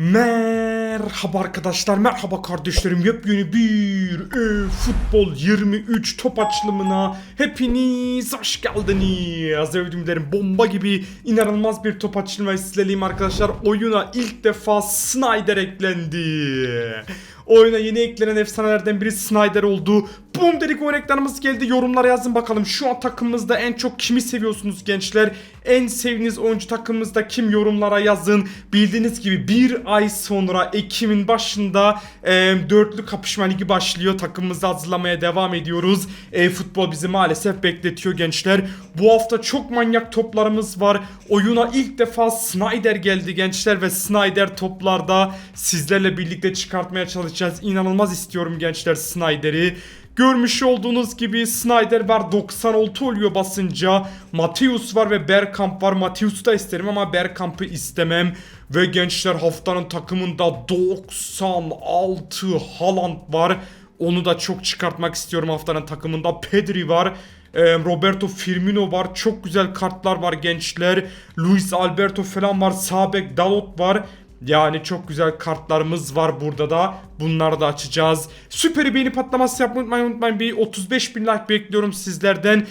Merhaba arkadaşlar, merhaba kardeşlerim. Yepyeni bir e, futbol 23 top açılımına hepiniz hoş geldiniz. Övdümlerim bomba gibi inanılmaz bir top açılımı sizlerleyim arkadaşlar. Oyuna ilk defa Snyder eklendi. Oyuna yeni eklenen efsanelerden biri Snyder oldu. Boom dedik oyun ekranımız geldi. Yorumlara yazın bakalım. Şu an takımımızda en çok kimi seviyorsunuz gençler? En sevdiğiniz oyuncu takımımızda kim yorumlara yazın. Bildiğiniz gibi bir ay sonra Ekim'in başında e, dörtlü kapışma ligi başlıyor. Takımımızı hazırlamaya devam ediyoruz. E, futbol bizi maalesef bekletiyor gençler. Bu hafta çok manyak toplarımız var. Oyuna ilk defa Snyder geldi gençler ve Snyder toplarda sizlerle birlikte çıkartmaya çalışacağız. İnanılmaz istiyorum gençler Snyder'i. Görmüş olduğunuz gibi Snyder var 96 oluyor basınca. Mateus var ve Bergkamp var. Mateus'u da isterim ama Bergkamp'ı istemem. Ve gençler haftanın takımında 96 Haaland var. Onu da çok çıkartmak istiyorum haftanın takımında. Pedri var. Ee, Roberto Firmino var. Çok güzel kartlar var gençler. Luis Alberto falan var. Sabek Dalot var. Yani çok güzel kartlarımız var burada da. Bunları da açacağız. Süper beğeni patlaması yapmayı unutmayın. unutmayın. Bir 35 bin like bekliyorum sizlerden.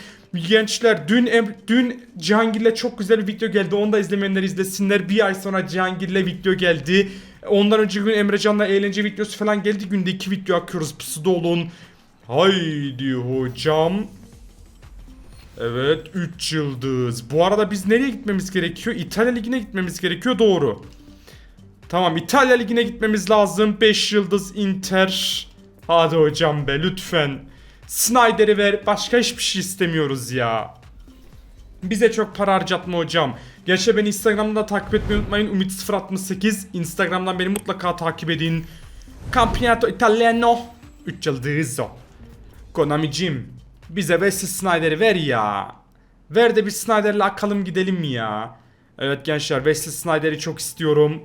Gençler dün dün Cihangir'le çok güzel bir video geldi. Onu da izlemeyenler izlesinler. Bir ay sonra Cihangir'le video geldi. Ondan önce gün Emrecan'la eğlence videosu falan geldi. Günde iki video akıyoruz. Pusuda olun. Haydi hocam. Evet 3 yıldız. Bu arada biz nereye gitmemiz gerekiyor? İtalya Ligi'ne gitmemiz gerekiyor doğru. Tamam İtalya Ligi'ne gitmemiz lazım. 5 yıldız Inter. Hadi hocam be lütfen. Snyder'i ver. Başka hiçbir şey istemiyoruz ya. Bize çok para harcatma hocam. Gerçi beni Instagram'da da takip etmeyi unutmayın. Umit068. Instagram'dan beni mutlaka takip edin. Campionato Italiano. 3 yıldız o. Konami'cim. Bize Wesley Snyder'i ver ya. Ver de bir Snyder'le akalım gidelim ya. Evet gençler Wesley Snyder'i çok istiyorum.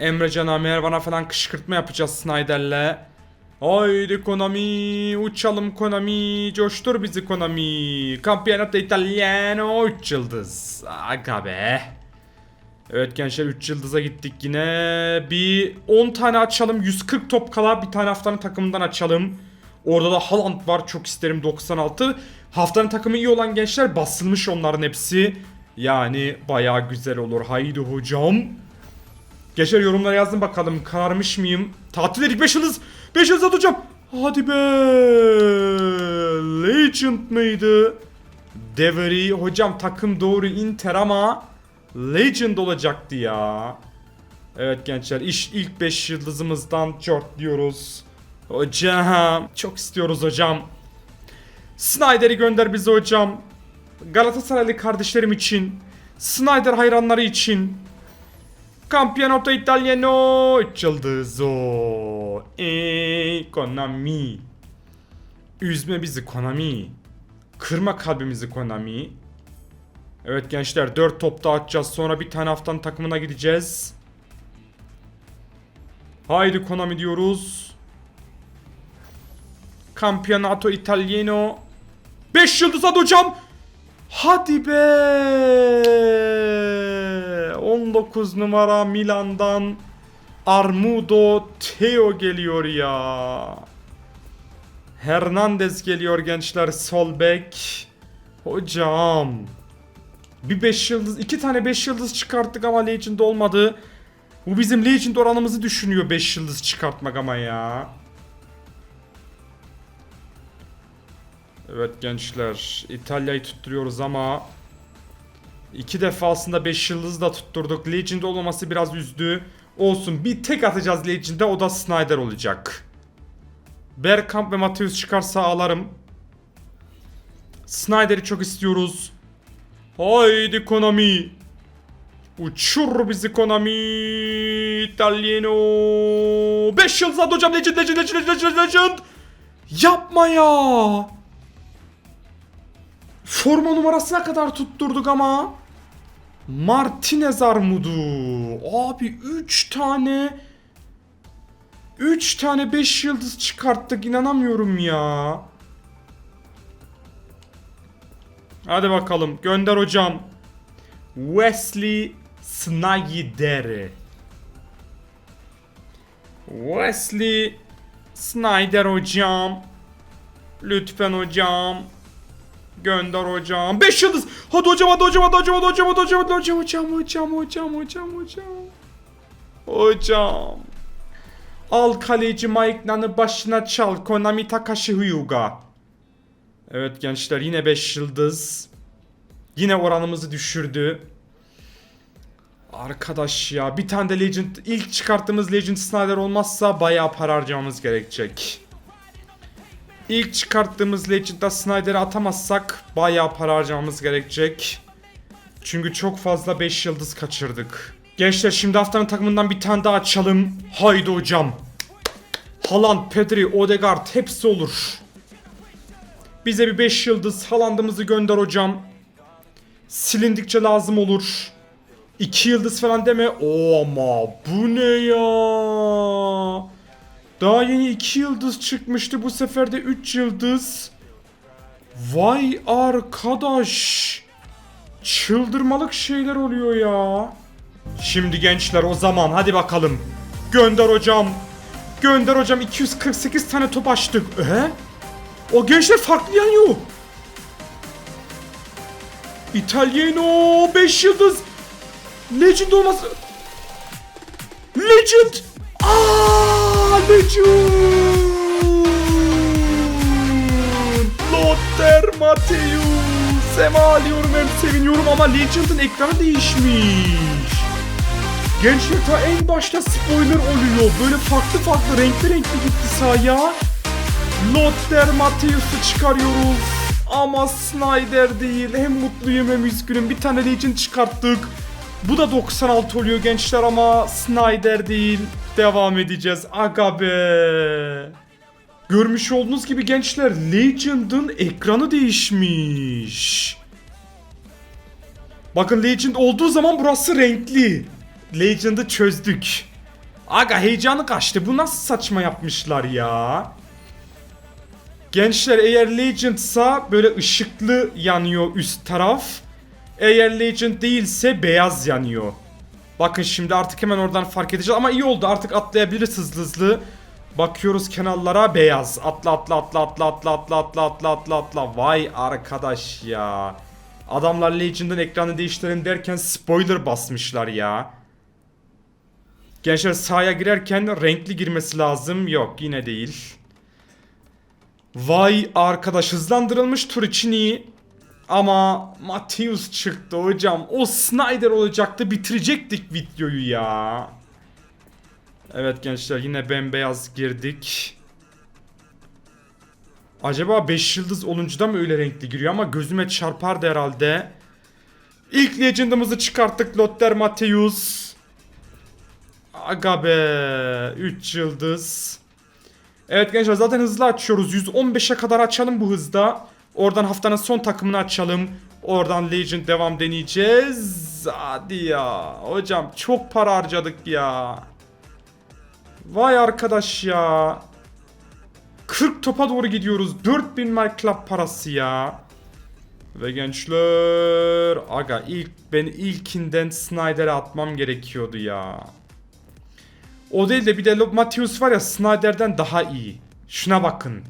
Emrecan Amer bana falan kışkırtma yapacağız Snyder'le. Haydi Konami uçalım Konami coştur bizi Konami. Campionato Italiano 3 yıldız. Aga be. Evet gençler 3 yıldıza gittik yine. Bir 10 tane açalım. 140 top kala bir tane haftanın takımından açalım. Orada da Haaland var çok isterim 96. Haftanın takımı iyi olan gençler basılmış onların hepsi. Yani baya güzel olur. Haydi hocam. Gençler yorumlara yazın bakalım kararmış mıyım? Tatil dedik 5 yıldız. 5 yıldız atacağım. Hadi be. Legend mıydı? Devery. Hocam takım doğru Inter ama Legend olacaktı ya. Evet gençler iş ilk 5 yıldızımızdan çort diyoruz. Hocam çok istiyoruz hocam. Snyder'i gönder bize hocam. Galatasaraylı kardeşlerim için. Snyder hayranları için. Campionato Italiano 3 yıldız o. Eee Konami. Üzme bizi Konami. Kırma kalbimizi Konami. Evet gençler 4 top daha atacağız. Sonra bir tane haftanın takımına gideceğiz. Haydi Konami diyoruz. Campionato Italiano. 5 yıldız hadi hocam. Hadi be. 19 numara Milan'dan Armudo Teo geliyor ya. Hernandez geliyor gençler sol bek. Hocam. Bir 5 yıldız, iki tane 5 yıldız çıkarttık ama Legend olmadı. Bu bizim Legend oranımızı düşünüyor 5 yıldız çıkartmak ama ya. Evet gençler İtalya'yı tutturuyoruz ama iki defasında 5 yıldız da tutturduk. Legend olmaması biraz üzdü. Olsun bir tek atacağız Legend'e o da Snyder olacak. Bergkamp ve Mateus çıkarsa ağlarım. Snyder'i çok istiyoruz. Haydi Konami. Uçur bizi Konami. Italiano. 5 yıldız hadi hocam Legend Legend Legend Legend Legend. Yapma ya. Forma numarasına kadar tutturduk ama. Martinez Armudu. Abi 3 tane 3 tane 5 yıldız çıkarttık inanamıyorum ya. Hadi bakalım gönder hocam. Wesley Snyder. Wesley Snyder hocam. Lütfen hocam. Gönder hocam. 5 yıldız. Hadi hocam hadi hocam hadi hocam hadi hocam hadi hocam hadi hocam hocam hocam hocam hocam hocam. Hocam. Al kaleci Mike Nan'ı başına çal. Konami Takashi Hyuga. Evet gençler yine 5 yıldız. Yine oranımızı düşürdü. Arkadaş ya bir tane de Legend ilk çıkarttığımız Legend Snyder olmazsa bayağı para harcamamız gerekecek. İlk çıkarttığımız Legend'da Snyder'ı atamazsak bayağı para harcamamız gerekecek. Çünkü çok fazla 5 yıldız kaçırdık. Gençler şimdi haftanın takımından bir tane daha açalım. Haydi hocam. Haaland, Pedri, Odegaard hepsi olur. Bize bir 5 yıldız Haaland'ımızı gönder hocam. Silindikçe lazım olur. 2 yıldız falan deme. Oo ama bu ne ya? Daha yeni 2 yıldız çıkmıştı. Bu sefer de 3 yıldız. Vay arkadaş. Çıldırmalık şeyler oluyor ya. Şimdi gençler o zaman hadi bakalım. Gönder hocam. Gönder hocam 248 tane top açtık. Ee? O gençler farklı yanıyor. İtalyano 5 yıldız. Legend olması. Legend. Aa, Legend. Lothar Matthäus. Hem ağlıyorum hem seviniyorum ama Legend'ın ekranı değişmiş. Gençler ta en başta spoiler oluyor. Böyle farklı farklı renkli renkli gitti sahaya. Lothar Matthäus'u çıkarıyoruz. Ama Snyder değil. Hem mutluyum hem üzgünüm. Bir tane Legend çıkarttık. Bu da 96 oluyor gençler ama Snyder değil. Devam edeceğiz. Aga be. Görmüş olduğunuz gibi gençler Legend'ın ekranı değişmiş. Bakın Legend olduğu zaman burası renkli. Legend'ı çözdük. Aga heyecanı kaçtı. Bu nasıl saçma yapmışlar ya? Gençler eğer Legend'sa böyle ışıklı yanıyor üst taraf. Eğer Legend değilse beyaz yanıyor. Bakın şimdi artık hemen oradan fark edeceğiz ama iyi oldu artık atlayabiliriz hızlı hızlı. Bakıyoruz kenarlara beyaz. Atla atla atla atla atla atla atla atla atla atla. Vay arkadaş ya. Adamlar Legend'ın ekranı değiştirelim derken spoiler basmışlar ya. Gençler sahaya girerken renkli girmesi lazım. Yok yine değil. Vay arkadaş hızlandırılmış tur için iyi. Ama Matthews çıktı hocam. O Snyder olacaktı bitirecektik videoyu ya. Evet gençler yine bembeyaz girdik. Acaba 5 yıldız olunca da mı öyle renkli giriyor ama gözüme çarpardı herhalde. İlk legend'ımızı çıkarttık Lothar Matthäus. Aga be 3 yıldız. Evet gençler zaten hızlı açıyoruz. 115'e kadar açalım bu hızda. Oradan haftanın son takımını açalım. Oradan Legend devam deneyeceğiz. Hadi ya. Hocam çok para harcadık ya. Vay arkadaş ya. 40 topa doğru gidiyoruz. 4000 My Club parası ya. Ve gençler aga ilk ben ilkinden Snyder'e atmam gerekiyordu ya. O değil de bir de Matthews var ya Snyder'den daha iyi. Şuna bakın.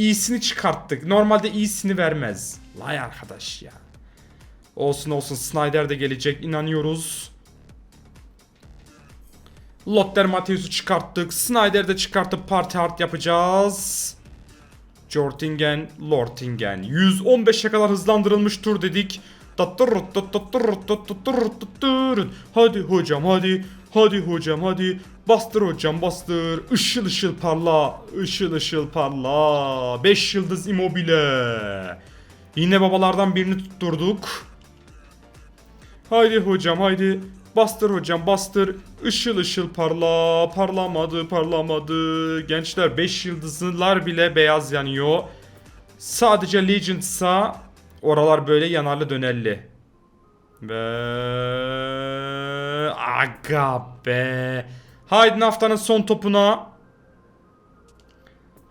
İyisini çıkarttık. Normalde iyisini vermez. Vay arkadaş ya. Olsun olsun Snyder de gelecek inanıyoruz. Lothar Matthäus'u çıkarttık. Snyder'de çıkartıp parti hard yapacağız. Jortingen, Lortingen. 115'e kadar hızlandırılmış tur dedik. Hadi hocam hadi. Hadi hocam hadi. Bastır hocam bastır. Işıl ışıl parla. Işıl ışıl parla. 5 yıldız immobile. Yine babalardan birini tutturduk. Haydi hocam haydi. Bastır hocam bastır. Işıl ışıl parla. Parlamadı parlamadı. Gençler 5 yıldızlar bile beyaz yanıyor. Sadece Legends'a oralar böyle yanarlı dönerli. Ve aga be. Haydi haftanın son topuna.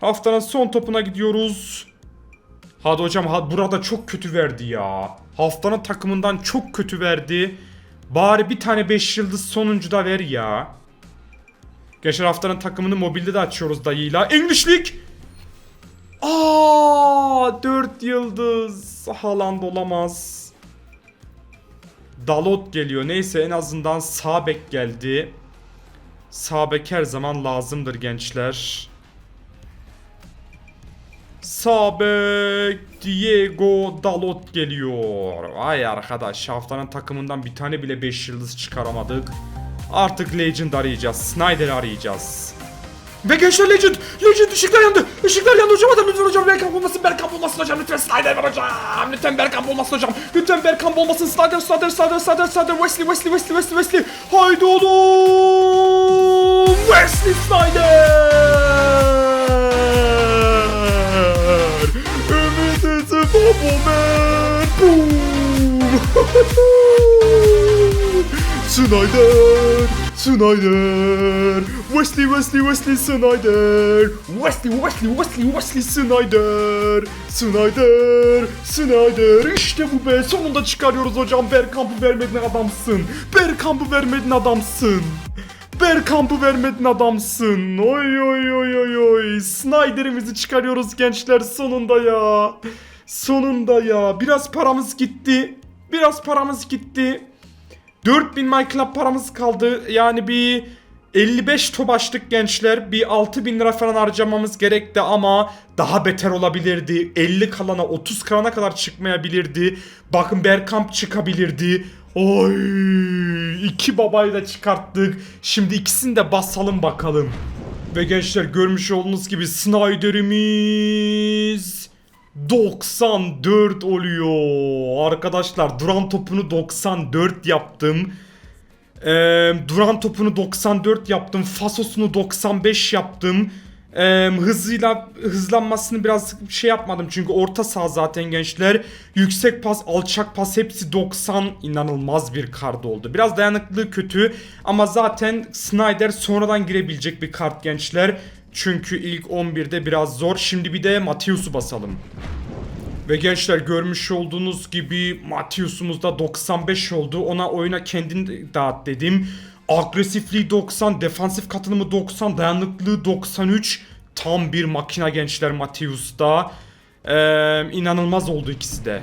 Haftanın son topuna gidiyoruz. Hadi hocam ha, burada çok kötü verdi ya. Haftanın takımından çok kötü verdi. Bari bir tane 5 yıldız sonuncu da ver ya. Geçen haftanın takımını mobilde de açıyoruz dayıyla. English League. Aa, 4 yıldız. Haaland olamaz. Dalot geliyor. Neyse en azından sağ bek geldi. Sağ bek her zaman lazımdır gençler. Sağ bek Diego Dalot geliyor. Vay arkadaş haftanın takımından bir tane bile 5 yıldız çıkaramadık. Artık Legend arayacağız. Snyder arayacağız. Ve gençler Legend! Legend ışıklar yandı! Işıklar yandı hocam adam lütfen hocam Berkamp olmasın Berkamp olmasın hocam lütfen Snyder var hocam lütfen Berkamp olmasın hocam lütfen Berkamp olmasın Snyder Snyder Snyder Snyder Snyder Wesley Wesley Wesley Wesley Wesley Haydi oğlum Wesley Snyder Ümit eti babomen Boom Snyder Snyder Wesley Wesley Wesley Snyder Wesley Wesley Wesley Wesley Snyder Snyder Snyder İşte bu be sonunda çıkarıyoruz hocam Berkamp'ı vermedin adamsın Berkamp'ı vermedin adamsın Berkamp'ı vermedin adamsın. Oy oy oy oy oy. Snyder'imizi çıkarıyoruz gençler sonunda ya. Sonunda ya. Biraz paramız gitti. Biraz paramız gitti. 4000 MyClub paramız kaldı. Yani bir 55 top açtık gençler. Bir 6000 lira falan harcamamız gerekti ama daha beter olabilirdi. 50 kalana 30 kalana kadar çıkmayabilirdi. Bakın Berkamp çıkabilirdi. Oy iki babayı da çıkarttık. Şimdi ikisini de basalım bakalım. Ve gençler görmüş olduğunuz gibi Snyder'imiz 94 oluyor. Arkadaşlar duran topunu 94 yaptım. Ee, duran topunu 94 yaptım. Fasosunu 95 yaptım. Ee, hızıyla hızlanmasını biraz şey yapmadım çünkü orta saha zaten gençler. Yüksek pas, alçak pas hepsi 90 inanılmaz bir kart oldu. Biraz dayanıklılığı kötü ama zaten Snyder sonradan girebilecek bir kart gençler. Çünkü ilk 11'de biraz zor. Şimdi bir de Mateus'u basalım. Ve gençler görmüş olduğunuz gibi Matius'umuz da 95 oldu. Ona oyuna kendini dağıt dedim. Agresifliği 90, defansif katılımı 90, dayanıklılığı 93. Tam bir makina gençler Matius'ta. Ee, inanılmaz oldu ikisi de.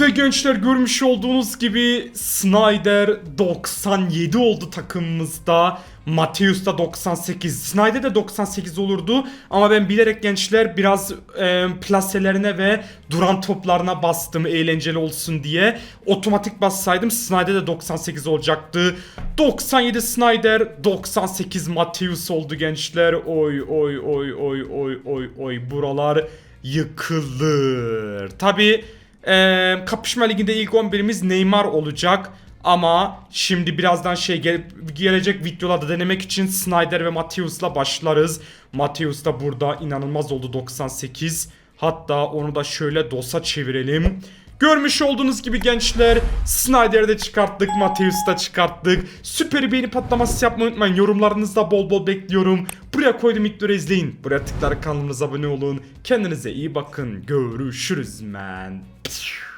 Ve gençler görmüş olduğunuz gibi Snyder 97 oldu takımımızda. Mateus da 98. Snyder de 98 olurdu ama ben bilerek gençler biraz e, plaselerine ve duran toplarına bastım eğlenceli olsun diye. Otomatik bassaydım Snyder de 98 olacaktı. 97 Snyder, 98 Mateus oldu gençler. Oy oy oy oy oy oy oy buralar yıkılır. Tabi kapışma liginde ilk 11'imiz Neymar olacak. Ama şimdi birazdan şey gel- gelecek videolarda denemek için Snyder ve Mateus'la başlarız. Mateus da burada inanılmaz oldu 98. Hatta onu da şöyle DOS'a çevirelim. Görmüş olduğunuz gibi gençler Snyder'i de çıkarttık, Mateus'u da çıkarttık. Süper beğeni patlaması yapmayı unutmayın. Yorumlarınızda bol bol bekliyorum. Buraya koydum videoları izleyin. Buraya tıklayarak kanalımıza abone olun. Kendinize iyi bakın. Görüşürüz Peace.